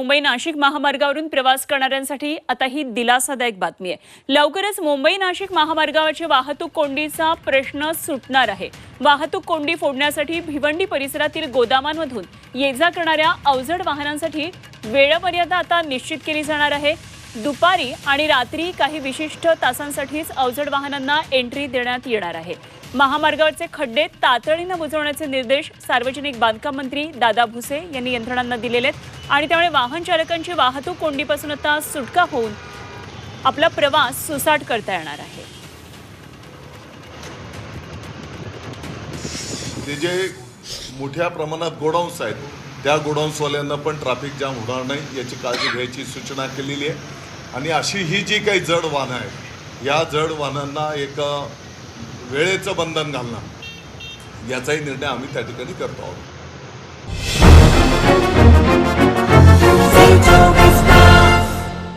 मुंबई नाशिक महामार्गावरून प्रवास करणाऱ्यांसाठी आता ही दिलासादायक बातमी आहे. लवकरच मुंबई नाशिक महामार्गावरची वाहतूक कोंडीचा प्रश्न सुटणार आहे. वाहतूक कोंडी फोडण्यासाठी भिवंडी परिसरातील गोदामांमधून ये जा करणाऱ्या अवजड वाहनांसाठी वेळमर्यादा आता निश्चित केली जाणार आहे. दुपारी आणि रात्री काही विशिष्ट तासांसाठीच अवजड वाहनांना एंट्री देण्यात येणार आहे. महामार्गावरचे खड्डे तातडीनं बुजवण्याचे निर्देश सार्वजनिक बांधकाम मंत्री दादा भुसे यांनी यंत्रणांना दिलेले आहेत. आणि त्यामुळे वाहन चालकांची वाहतूक कोंडीपासून आता सुटका होऊन आपला प्रवास सुसाट करता येणार आहे. ते जे मोठ्या प्रमाणात गोडाऊन्स आहेत त्या गोडाऊन्सवाल्यांना पण ट्रॅफिक जाम होणार नाही याची काळजी घ्यायची सूचना केलेली आहे. आणि अशी ही जी काही जड वाहनं आहेत या जड वाहनांना एक वेळेचं बंधन घालणं. याचाही निर्णय आम्ही त्या ठिकाणी करतो आहोत.